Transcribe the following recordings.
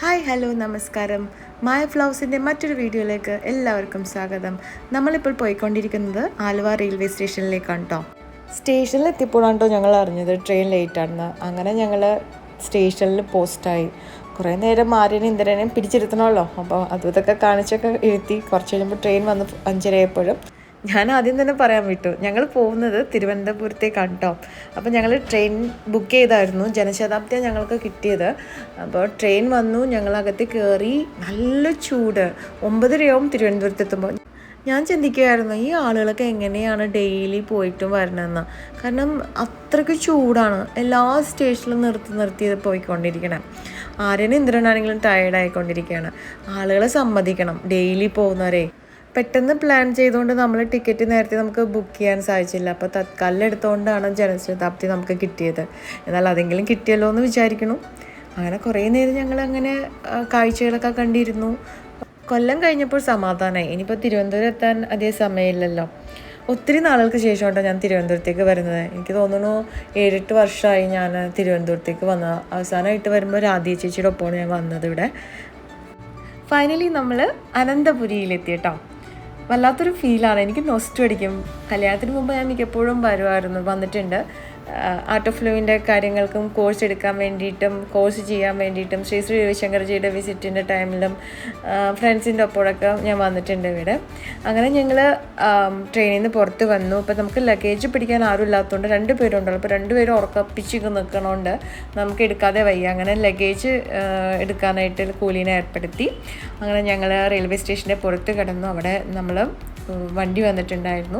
Hi hello നമസ്കാരം. മായ ഫ്ലൗസിന്റെ മറ്റൊരു വീഡിയോയിലേക്ക് എല്ലാവർക്കും സ്വാഗതം. നമ്മളിപ്പോൾ പോയിക്കൊണ്ടിരിക്കുന്നത് ആലുവ റെയിൽവേ സ്റ്റേഷനിലേക്കാണ് കേട്ടോ സ്റ്റേഷനിൽ എത്തിയപ്പോഴാണ് ഞങ്ങൾ അറിഞ്ഞത് ട്രെയിൻ ലേറ്റ് ആണെന്ന് അങ്ങനെ ഞങ്ങൾ സ്റ്റേഷനിൽ പോസ്റ്റായി. കുറേ നേരം ആര്യനും ഇന്ദ്രനെയും പിടിച്ചിരുത്തണമല്ലോ. അപ്പോൾ അതും ഇതൊക്കെ കാണിച്ചൊക്കെ ഇരുത്തി കുറച്ച് കഴിയുമ്പോൾ ട്രെയിൻ വന്ന് അഞ്ചരയപ്പോഴും ഞാൻ ആദ്യം തന്നെ പറയാൻ വിട്ടു. ഞങ്ങൾ പോകുന്നത് തിരുവനന്തപുരത്തേക്കാണ് കേട്ടോ അപ്പോൾ ഞങ്ങൾ ട്രെയിൻ ബുക്ക് ചെയ്തായിരുന്നു. ജനശതാബ്ദിയാണ് ഞങ്ങൾക്ക് കിട്ടിയത്. അപ്പോൾ ട്രെയിൻ വന്നു ഞങ്ങളകത്ത് കയറി നല്ല ചൂട്. ഒമ്പതരയാവും തിരുവനന്തപുരത്ത് എത്തുമ്പോൾ ഞാൻ ചിന്തിക്കുകയായിരുന്നു ഈ ആളുകളൊക്കെ എങ്ങനെയാണ് ഡെയിലി പോയിട്ടും വരണമെന്ന് കാരണം അത്രയ്ക്ക് ചൂടാണ്. എല്ലാ സ്റ്റേഷനിലും നിർത്തി നിർത്തി പോയിക്കൊണ്ടിരിക്കണം. ആര്യനും ഇന്ദ്രനാണെങ്കിലും ടയേർഡായിക്കൊണ്ടിരിക്കുകയാണ് ആളുകളെ സമ്മതിക്കണം. ഡെയിലി പോകുന്നവരെ. പെട്ടെന്ന് പ്ലാൻ ചെയ്തുകൊണ്ട് നമ്മൾ ടിക്കറ്റ് നേരത്തെ നമുക്ക് ബുക്ക് ചെയ്യാൻ സാധിച്ചില്ല. അപ്പോൾ തത്കാലം എടുത്തുകൊണ്ടാണ് ജനശതാബ്ദി നമുക്ക് കിട്ടിയത്. എന്നാൽ അതെങ്കിലും കിട്ടിയല്ലോ എന്ന് വിചാരിക്കണം അങ്ങനെ കുറേ നേരം ഞങ്ങൾ അങ്ങനെ കാഴ്ചകളൊക്കെ കണ്ടിരുന്നു. കൊല്ലം കഴിഞ്ഞപ്പോൾ സമാധാനമായി ഇനിയിപ്പോൾ തിരുവനന്തപുരം എത്താൻ അതേ സമയമില്ലല്ലോ. ഒത്തിരി നാളുകൾക്ക് ശേഷമാണ് ഞാൻ തിരുവനന്തപുരത്തേക്ക് വരുന്നത്. എനിക്ക് തോന്നുന്നു ഏഴെട്ട് വർഷമായി ഞാൻ തിരുവനന്തപുരത്തേക്ക് വന്നത് അവസാനമായിട്ട് വരുമ്പോൾ രാധി ചേച്ചിയുടെ ഒപ്പമാണ് ഞാൻ വന്നത് ഇവിടെ. ഫൈനലി നമ്മൾ അനന്തപുരിയിലെത്തി കേട്ടോ. വല്ലാത്തൊരു ഫീലാണ് എനിക്ക് നൊസ്റ്റു അടിക്കും. കല്യാണത്തിന് മുമ്പ് ഞാൻ മിക്കപ്പോഴും വരുമായിരുന്നു വന്നിട്ടുണ്ട്. ആർട്ട് ഓഫ് ലിവിന്റെ കാര്യങ്ങൾക്കും കോഴ്സ് എടുക്കാൻ വേണ്ടിയിട്ടും കോഴ്സ് ചെയ്യാൻ വേണ്ടിയിട്ടും ശ്രീ ശ്രീ രവിശങ്കർജിയുടെ വിസിറ്റിന്റെ ടൈമിലും ഫ്രണ്ട്സിന്റെ ഒപ്പോഴൊക്കെ ഞാൻ വന്നിട്ടുണ്ട് ഇവിടെ. അങ്ങനെ ഞങ്ങൾ ട്രെയിനിൽ നിന്ന് പുറത്ത് വന്നു. അപ്പോൾ നമുക്ക് ലഗേജ് പിടിക്കാൻ ആരും ഇല്ലാത്തതുകൊണ്ട് രണ്ട് പേരുണ്ടല്ലോ. അപ്പോൾ രണ്ടുപേരും ഉറക്കപ്പിച്ച് നിൽക്കണോണ്ട് നമുക്ക് എടുക്കാതെ വയ്യ. അങ്ങനെ ലഗേജ് എടുക്കാനായിട്ട് കൂലിനെ ഏർപ്പെടുത്തി. അങ്ങനെ ഞങ്ങൾ റെയിൽവേ സ്റ്റേഷന്റെ പുറത്ത് കിടന്നു. അവിടെ നമ്മൾ വണ്ടി വന്നിട്ടുണ്ടായിരുന്നു.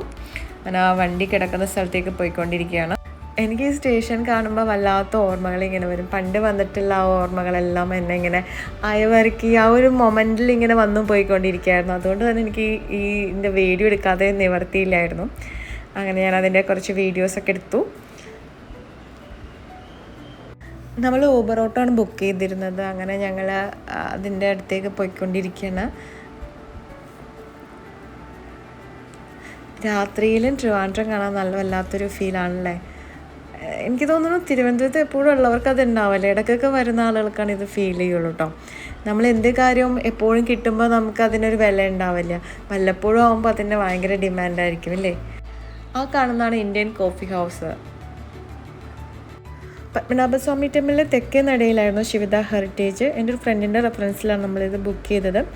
അങ്ങനെ ആ വണ്ടി കിടക്കുന്ന സ്ഥലത്തേക്ക് പോയിക്കൊണ്ടിരിക്കുകയാണ്. എനിക്ക് ഈ സ്റ്റേഷൻ കാണുമ്പോൾ വല്ലാത്ത ഓർമ്മകൾ ഇങ്ങനെ വരും. പണ്ട് വന്നിട്ടുള്ള ആ ഓർമ്മകളെല്ലാം എന്നെ ഇങ്ങനെ അയവരക്കി ആ ഒരു മൊമെന്റിൽ ഇങ്ങനെ വന്നും പോയിക്കൊണ്ടിരിക്കുകയായിരുന്നു. അതുകൊണ്ട് തന്നെ എനിക്ക് ഈ- ഇതിന്റെ വീഡിയോ എടുക്കാതെ നിവർത്തിയില്ലായിരുന്നു. അങ്ങനെ ഞാൻ അതിന്റെ കുറച്ച് വീഡിയോസൊക്കെ എടുത്തു. നമ്മൾ ഊബർ ഓട്ടോ ആണ് ബുക്ക് ചെയ്തിരുന്നത്. അങ്ങനെ ഞങ്ങൾ അതിന്റെ അടുത്തേക്ക് പോയിക്കൊണ്ടിരിക്കുകയാണ്. രാത്രിയിലും ട്രിവാൻഡ്രം കാണാൻ നല്ല വല്ലാത്തൊരു ഫീലാണല്ലേ എനിക്ക് തോന്നുന്നു തിരുവനന്തപുരത്ത് എപ്പോഴും ഉള്ളവർക്ക് അത് ഇടയ്ക്കൊക്കെ വരുന്ന ആളുകൾക്കാണ് ഇത് ഫീൽ ചെയ്യുള്ളൂ കേട്ടോ നമ്മൾ എന്ത് കാര്യവും എപ്പോഴും കിട്ടുമ്പോൾ നമുക്ക് അതിനൊരു വില ഉണ്ടാവില്ല. വല്ലപ്പോഴും ആകുമ്പോൾ അതിന്റെ ഭയങ്കര ഡിമാൻഡായിരിക്കും അല്ലേ? ആ കാണുന്നതാണ് ഇന്ത്യൻ കോഫി ഹൗസ് പത്മനാഭസ്വാമി ടെമ്പിളിലെ തെക്കേ നടയിലായിരുന്നു ശിവദ ഹെറിറ്റേജ് എന്റെ ഒരു ഫ്രണ്ടിന്റെ റെഫറൻസിലാണ് നമ്മളിത് ബുക്ക് ചെയ്തത്.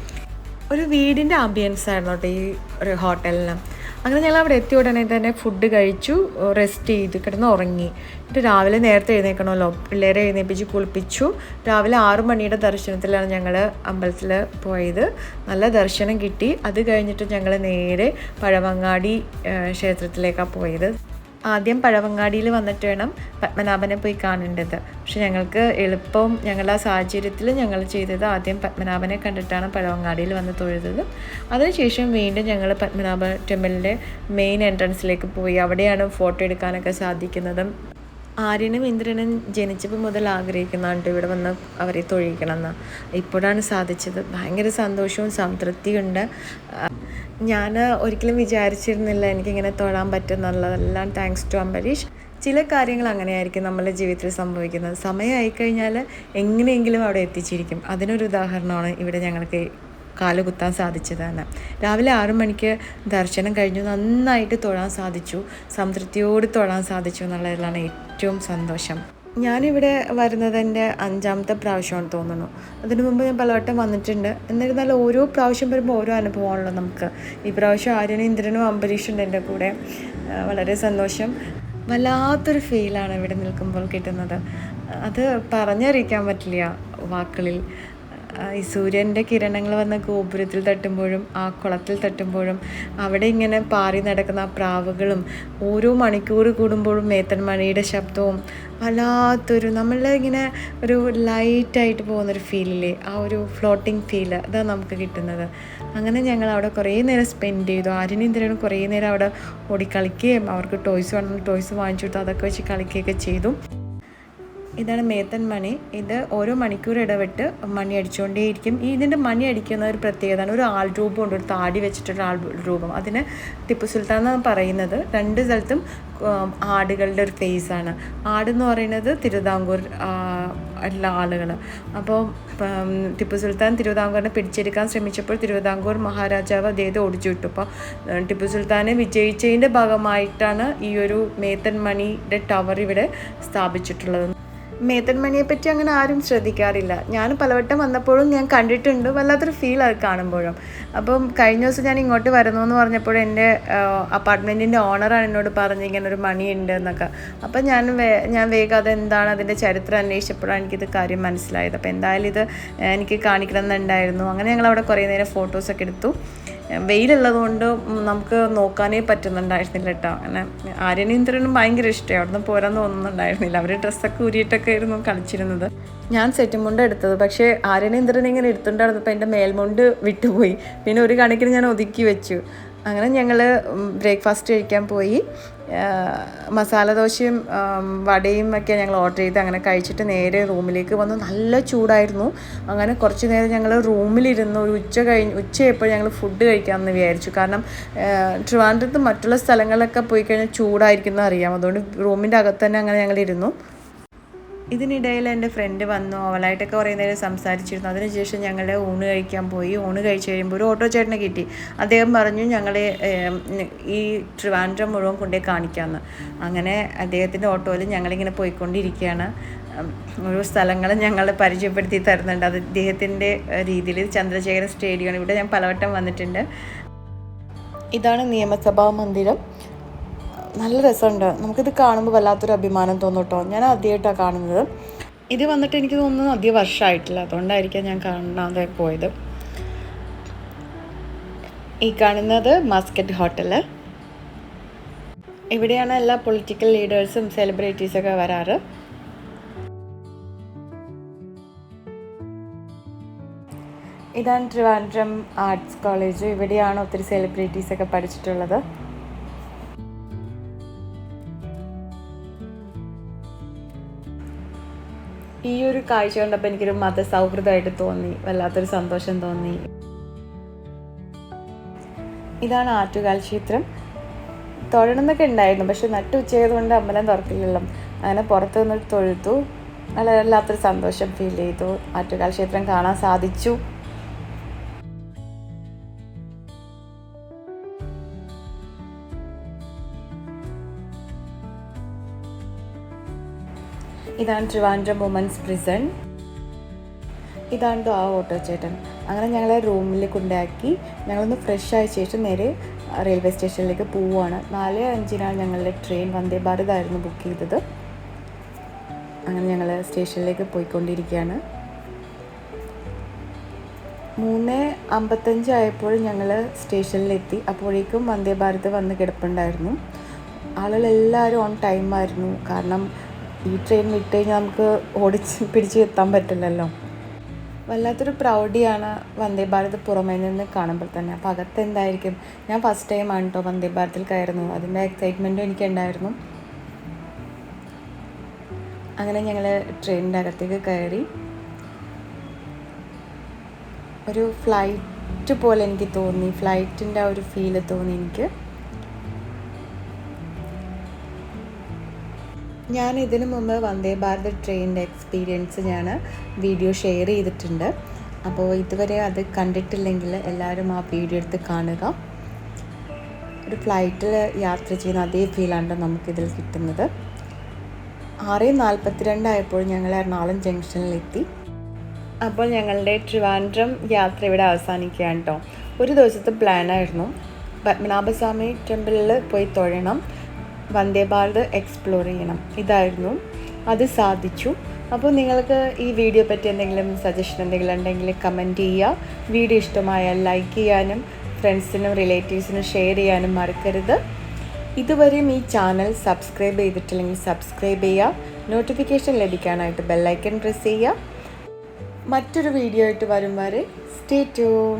ഒരു വീടിന്റെ ആംബിയൻസ് ആയിരുന്നു കേട്ടോ ഈ ഒരു ഹോട്ടലിന് അങ്ങനെ ഞങ്ങൾ അവിടെ എത്തിയ ഉടനെ തന്നെ ഫുഡ് കഴിച്ചു റെസ്റ്റ് ചെയ്ത് കിടന്ന് ഉറങ്ങി. എന്നിട്ട് രാവിലെ നേരത്തെ എഴുന്നേക്കണമല്ലോ പിള്ളേരെ എഴുന്നേപ്പിച്ച് കുളിപ്പിച്ചു. രാവിലെ ആറു മണിയുടെ ദർശനത്തിലാണ് ഞങ്ങൾ അമ്പലത്തിൽ പോയത്. നല്ല ദർശനം കിട്ടി. അത് കഴിഞ്ഞിട്ട് ഞങ്ങൾ നേരെ പഴവങ്ങാടി ക്ഷേത്രത്തിലേക്കാണ് പോയത്. ആദ്യം പഴവങ്ങാടിയിൽ വന്നിട്ട് വേണം പത്മനാഭനെ പോയി കാണേണ്ടത്. പക്ഷെ ഞങ്ങൾക്ക് എളുപ്പം ഞങ്ങളുടെ ആ സാഹചര്യത്തിൽ ഞങ്ങൾ ചെയ്തത് ആദ്യം പത്മനാഭനെ കണ്ടിട്ടാണ് പഴവങ്ങാടിയിൽ വന്ന് തൊഴുതത്. അതിനുശേഷം വീണ്ടും ഞങ്ങൾ പത്മനാഭ ടെമ്പിളിന്റെ മെയിൻ എൻട്രൻസിലേക്ക് പോയി. അവിടെയാണ് ഫോട്ടോ എടുക്കാനൊക്കെ സാധിക്കുന്നതും ആര്യനും ഇന്ദ്രനും ജനിച്ചപ്പോൾ മുതൽ ആഗ്രഹിക്കുന്നുണ്ട് ഇവിടെ വന്ന് അവരെ തൊഴിക്കണം എന്ന് ഇപ്പോഴാണ് സാധിച്ചത്. ഭയങ്കര സന്തോഷവും സംതൃപ്തിയുണ്ട്. ഞാൻ ഒരിക്കലും വിചാരിച്ചിരുന്നില്ല എനിക്കിങ്ങനെ തൊഴാൻ പറ്റുന്നുള്ളതെല്ലാം താങ്ക്സ് ടു അംബരീഷ്. ചില കാര്യങ്ങൾ അങ്ങനെയായിരിക്കും നമ്മുടെ ജീവിതത്തിൽ സംഭവിക്കുന്നത്. സമയമായി കഴിഞ്ഞാൽ എങ്ങനെയെങ്കിലും അവിടെ എത്തിച്ചിരിക്കും. അതിനൊരു ഉദാഹരണമാണ് ഇവിടെ ഞങ്ങൾക്ക് കാലുകുത്താൻ സാധിച്ചതാണ്. രാവിലെ ആറു മണിക്ക് ദർശനം കഴിഞ്ഞു. നന്നായിട്ട് തൊഴാൻ സാധിച്ചു. സംതൃപ്തിയോട് തൊഴാൻ സാധിച്ചു എന്നുള്ളതിലാണ് ഏറ്റവും സന്തോഷം. ഞാനിവിടെ വരുന്നത് എന്റെ അഞ്ചാമത്തെ പ്രാവശ്യമാണ് തോന്നുന്നു. അതിനു മുമ്പ് ഞാൻ പലവട്ടം വന്നിട്ടുണ്ട്. എന്നിരുന്നാലും ഓരോ പ്രാവശ്യം വരുമ്പോൾ ഓരോ അനുഭവമാണല്ലോ നമുക്ക്. ഈ പ്രാവശ്യം ആര്യനും ഇന്ദ്രനും അംബരീഷുണ്ട് എന്റെ കൂടെ. വളരെ സന്തോഷം. വല്ലാത്തൊരു ഫീലാണ് ഇവിടെ നിൽക്കുമ്പോൾ കിട്ടുന്നത്. അത് പറഞ്ഞറിയിക്കാൻ പറ്റില്ല വാക്കുകളിൽ. ഈ സൂര്യന്റെ കിരണങ്ങൾ വന്ന ഗോപുരത്തിൽ തട്ടുമ്പോഴും ആ കുളത്തിൽ തട്ടുമ്പോഴും അവിടെ ഇങ്ങനെ പാറി നടക്കുന്ന ആ പ്രാവുകളും ഓരോ മണിക്കൂർ കൂടുമ്പോഴും മേത്തൻ മണിയുടെ ശബ്ദവും വല്ലാത്തൊരു നമ്മളെ ഇങ്ങനെ ഒരു ലൈറ്റായിട്ട് പോകുന്നൊരു ഫീലില്ലേ ആ ഒരു ഫ്ലോട്ടിങ് ഫീൽ അതാണ് നമുക്ക് കിട്ടുന്നത്. അങ്ങനെ ഞങ്ങൾ അവിടെ കുറേ നേരം സ്പെൻഡ് ചെയ്തു. ആര്യനും ഇന്ദ്രനും കുറേ നേരം അവിടെ ഓടിക്കളിക്കുകയും അവർക്ക് ടോയ്സ് വേണം ടോയ്സ് വാങ്ങിച്ചു കൊടുത്തു അതൊക്കെ വെച്ച് കളിക്കുകയൊക്കെ ചെയ്തു. ഇതാണ് മേത്തൻ മണി. ഇത് ഓരോ മണിക്കൂർ ഇടവിട്ട് മണി അടിച്ചുകൊണ്ടേയിരിക്കും. ഈ ഇതിന്റെ മണി അടിക്കുന്ന ഒരു പ്രത്യേകതയാണ് ഒരു ആൾ രൂപമുണ്ട് ഒരു താടി വെച്ചിട്ടൊരു ആൾ രൂപം. അതിന് ടിപ്പു സുൽത്താൻ എന്നാണ് പറയുന്നത്. രണ്ട് സ്ഥലത്തും ആടുകളുടെ ഒരു ഫേസാണ് എന്ന് പറയുന്നത് തിരുവിതാംകൂർ ഉള്ള ആളുകൾ അപ്പോൾ ടിപ്പു സുൽത്താൻ തിരുവിതാംകൂറിനെ പിടിച്ചെടുക്കാൻ ശ്രമിച്ചപ്പോൾ തിരുവിതാംകൂർ മഹാരാജാവ് അദ്ദേഹത്തെ ഓടിച്ചു വിട്ടു അപ്പോൾ ടിപ്പു സുൽത്താനെ വിജയിച്ചതിന്റെ ഭാഗമായിട്ടാണ് ഈ ഒരു മേത്തൻ മണിയുടെ ടവർ ഇവിടെ സ്ഥാപിച്ചിട്ടുള്ളത്. മേത്തൻ മണിയെ പറ്റി അങ്ങനെ ആരും ശ്രദ്ധിക്കാറില്ല. ഞാൻ പലവട്ടം വന്നപ്പോഴും ഞാൻ കണ്ടിട്ടുണ്ട്. വല്ലാത്തൊരു ഫീൽ അത് കാണുമ്പോഴും. അപ്പം കഴിഞ്ഞ ദിവസം ഞാൻ ഇങ്ങോട്ട് വരുന്നു എന്ന് പറഞ്ഞപ്പോൾ എന്റെ അപ്പാർട്ട്മെന്റിന്റെ ഓണറാണ് എന്നോട് പറഞ്ഞ് ഇങ്ങനെ ഒരു മണി ഉണ്ട് എന്നൊക്കെ. അപ്പം ഞാൻ വേ ഞാൻ വേഗം അതെന്താണ് അതിന്റെ ചരിത്രം അന്വേഷിച്ചപ്പോഴാണ് എനിക്കിത് കാര്യം മനസ്സിലായത്. അപ്പോൾ എന്തായാലും ഇത് എനിക്ക് കാണിക്കണം എന്നുണ്ടായിരുന്നു. അങ്ങനെ ഞങ്ങൾ അവിടെ കുറേ നേരം ഫോട്ടോസൊക്കെ എടുത്തു. വെയിലുള്ളത് കൊണ്ട് നമുക്ക് നോക്കാനേ പറ്റുന്നുണ്ടായിരുന്നില്ല കേട്ടോ. അങ്ങനെ ആര്യനീന്ദ്രനും ഭയങ്കര ഇഷ്ടമായി അവിടെ നിന്ന് പോരാൻ തോന്നുന്നുണ്ടായിരുന്നില്ല. അവർ ഡ്രസ്സൊക്കെ ഊരിയിട്ടൊക്കെ ആയിരുന്നു കളിച്ചിരുന്നത്. ഞാൻ സെറ്റ് മുണ്ട് എടുത്തത്. പക്ഷേ ആര്യനീന്ദ്രൻ ഇങ്ങനെ എടുത്തുണ്ടായിരുന്നപ്പോൾ എന്റെ മേൽമുണ്ട് വിട്ടുപോയി. പിന്നെ ഒരു കണക്കിന് ഞാൻ ഒതുക്കി വെച്ചു. അങ്ങനെ ഞങ്ങൾ ബ്രേക്ക്ഫാസ്റ്റ് കഴിക്കാൻ പോയി. മസാല ദോശയും വടയും ഒക്കെ ഞങ്ങൾ ഓർഡർ ചെയ്ത് അങ്ങനെ കഴിച്ചിട്ട് നേരെ റൂമിലേക്ക് വന്നു. നല്ല ചൂടായിരുന്നു. അങ്ങനെ കുറച്ച് നേരം ഞങ്ങൾ റൂമിലിരുന്ന് ഒരു ഉച്ച കഴിഞ്ഞ് ഉച്ചയപ്പോൾ ഞങ്ങൾ ഫുഡ് കഴിക്കാമെന്ന് വിചാരിച്ചു. കാരണം ട്രിവാൻഡ്രത്ത് മറ്റുള്ള സ്ഥലങ്ങളിലൊക്കെ പോയി കഴിഞ്ഞാൽ ചൂടായിരിക്കും അറിയാം. അതുകൊണ്ട് റൂമിന്റെ അകത്ത് തന്നെ അങ്ങനെ ഞങ്ങൾ ഇരുന്നു ഇതിനിടയിൽ എന്റെ ഫ്രണ്ട് വന്നു. അവളായിട്ടൊക്കെ കുറേ നേരം സംസാരിച്ചിരുന്നു. അതിനുശേഷം ഞങ്ങൾ ഊണ് കഴിക്കാൻ പോയി. ഊണ് കഴിച്ച് കഴിയുമ്പോൾ ഒരു ഓട്ടോ ചേട്ടനെ കിട്ടി. അദ്ദേഹം പറഞ്ഞു ഞങ്ങൾ ഈ ട്രിവാൻഡ്രം മുഴുവൻ കൊണ്ടുപോയി കാണിക്കാമെന്ന് അങ്ങനെ അദ്ദേഹത്തിന്റെ ഓട്ടോയിൽ ഞങ്ങളിങ്ങനെ പോയിക്കൊണ്ടിരിക്കുകയാണ്. ഓരോ സ്ഥലങ്ങൾ ഞങ്ങൾ പരിചയപ്പെടുത്തി തരുന്നുണ്ട്. അത് അദ്ദേഹത്തിന്റെ രീതിയിൽ ചന്ദ്രശേഖരൻ സ്റ്റേഡിയമാണ്. ഇവിടെ ഞാൻ പലവട്ടം വന്നിട്ടുണ്ട്. ഇതാണ് നിയമസഭാ മന്ദിരം. നല്ല രസമുണ്ട്. നമുക്കിത് കാണുമ്പോൾ വല്ലാത്തൊരു അഭിമാനം തോന്നും കേട്ടോ ഞാൻ ആദ്യമായിട്ടാണ് കാണുന്നത്. ഇത് വന്നിട്ട് എനിക്ക് തോന്നുന്നു അധികം വർഷമായിട്ടില്ല. അതുകൊണ്ടായിരിക്കാം ഞാൻ കാണാതെ പോയത്. ഈ കാണുന്നത് മാസ്കറ്റ് ഹോട്ടൽ ഇവിടെയാണ് എല്ലാ പൊളിറ്റിക്കൽ ലീഡേഴ്സും സെലിബ്രിറ്റീസൊക്കെ വരാറ്. ഇതാണ് ട്രിവാൻഡ്രം ആർട്സ് കോളേജ് ഇവിടെയാണ് ഒത്തിരി സെലിബ്രിറ്റീസൊക്കെ പഠിച്ചിട്ടുള്ളത്. ഈ ഒരു കാഴ്ച കണ്ടപ്പോൾ എനിക്കൊരു മതസൗഹൃദമായിട്ട് തോന്നി വല്ലാത്തൊരു സന്തോഷം തോന്നി. ഇതാണ് ആറ്റുകാൽ ക്ഷേത്രം. തൊഴണമെന്നൊക്കെ ഉണ്ടായിരുന്നു പക്ഷെ നട്ടു ഉച്ചയായതുകൊണ്ട് അമ്പലം തുറക്കില്ലല്ലോ. അങ്ങനെ പുറത്ത് നിന്ന് തൊഴുത്തു നല്ല വല്ലാത്തൊരു സന്തോഷം ഫീൽ ചെയ്തു. ആറ്റുകാൽ ക്ഷേത്രം കാണാൻ സാധിച്ചു. ഇതാണ് ട്രിവാൻഡ്രം വുമൻസ് പ്രിസൺ ഇതാണ് ആ ഓട്ടോ ചേട്ടൻ. അങ്ങനെ ഞങ്ങളെ റൂമിൽ കൊണ്ടാക്കി ഞങ്ങളൊന്ന് ഫ്രഷ് ആയ ശേഷം നേരെ റെയിൽവേ സ്റ്റേഷനിലേക്ക് പോവുകയാണ് നാല് അഞ്ചിനാണ് ഞങ്ങളുടെ ട്രെയിൻ വന്ദേ ഭാരത് ആയിരുന്നു ബുക്ക് ചെയ്തത്. അങ്ങനെ ഞങ്ങൾ സ്റ്റേഷനിലേക്ക് പോയിക്കൊണ്ടിരിക്കുകയാണ്. മൂന്ന് അമ്പത്തഞ്ച് ആയപ്പോൾ ഞങ്ങൾ സ്റ്റേഷനിലെത്തി അപ്പോഴേക്കും വന്ദേ ഭാരത് വന്ന് കിടപ്പുണ്ടായിരുന്നു. ആളുകളെല്ലാവരും ഓൺ ടൈമായിരുന്നു കാരണം ഈ ട്രെയിൻ വിട്ട് കഴിഞ്ഞാൽ നമുക്ക് ഓടിച്ച് പിടിച്ച് എത്താൻ പറ്റില്ലല്ലോ. വല്ലാത്തൊരു പ്രൗഡിയാണ് വന്ദേ ഭാരത് പുറമേ നിന്ന് കാണുമ്പോൾ തന്നെ. അപ്പോൾ അകത്ത് എന്തായിരിക്കും? ഞാൻ ഫസ്റ്റ് ടൈമാണ് കേട്ടോ വന്ദേ ഭാരതിൽ കയറുന്നത്. അതിന്റെ എക്സൈറ്റ്മെന്റും എനിക്കുണ്ടായിരുന്നു അങ്ങനെ ഞങ്ങൾ ട്രെയിനിന്റെ അകത്തേക്ക് കയറി. ഒരു ഫ്ലൈറ്റ് പോലെ എനിക്ക് തോന്നി. ഫ്ലൈറ്റിന്റെ ആ ഒരു ഫീൽ തോന്നി എനിക്ക്. ഞാൻ ഇതിനു മുമ്പ് വന്ദേ ഭാരത് ട്രെയിനിന്റെ എക്സ്പീരിയൻസ് ഞാൻ വീഡിയോ ഷെയർ ചെയ്തിട്ടുണ്ട്. അപ്പോൾ ഇതുവരെ അത് കണ്ടിട്ടില്ലെങ്കിൽ എല്ലാവരും ആ വീഡിയോ എടുത്ത് കാണുക. ഒരു ഫ്ലൈറ്റിൽ യാത്ര ചെയ്യുന്ന അതേ ഫീലാണ് നമുക്കിതിൽ കിട്ടുന്നത്. ആറ് നാൽപ്പത്തിരണ്ടായപ്പോൾ ഞങ്ങൾ എറണാകുളം ജംഗ്ഷനിലെത്തി അപ്പോൾ ഞങ്ങളുടെ ട്രിവാൻഡ്രം യാത്ര ഇവിടെ അവസാനിക്കുകയാണ് കേട്ടോ ഒരു ദിവസത്തെ പ്ലാനായിരുന്നു പത്മനാഭസ്വാമി ടെമ്പിളിൽ പോയി തൊഴണം. വന്ദേ ഭാരത് എക്സ്പ്ലോർ ചെയ്യണം. ഇതായിരുന്നു. അത് സാധിച്ചു. അപ്പോൾ നിങ്ങൾക്ക് ഈ വീഡിയോ പറ്റി എന്തെങ്കിലും സജഷൻ എന്തെങ്കിലും ഉണ്ടെങ്കിൽ കമന്റ് ചെയ്യുക. വീഡിയോ ഇഷ്ടമായാൽ ലൈക്ക് ചെയ്യാനും ഫ്രണ്ട്സിനും റിലേറ്റീവ്സിനും ഷെയർ ചെയ്യാനും മറക്കരുത്. ഇതുവരെയും ഈ ചാനൽ സബ്സ്ക്രൈബ് ചെയ്തിട്ടില്ലെങ്കിൽ സബ്സ്ക്രൈബ് ചെയ്യുക. നോട്ടിഫിക്കേഷൻ ലഭിക്കാനായിട്ട് ബെല്ലൈക്കൺ പ്രസ് ചെയ്യുക. മറ്റൊരു വീഡിയോ ആയിട്ട് വരും വരെ സ്റ്റേ ട്യൂൺ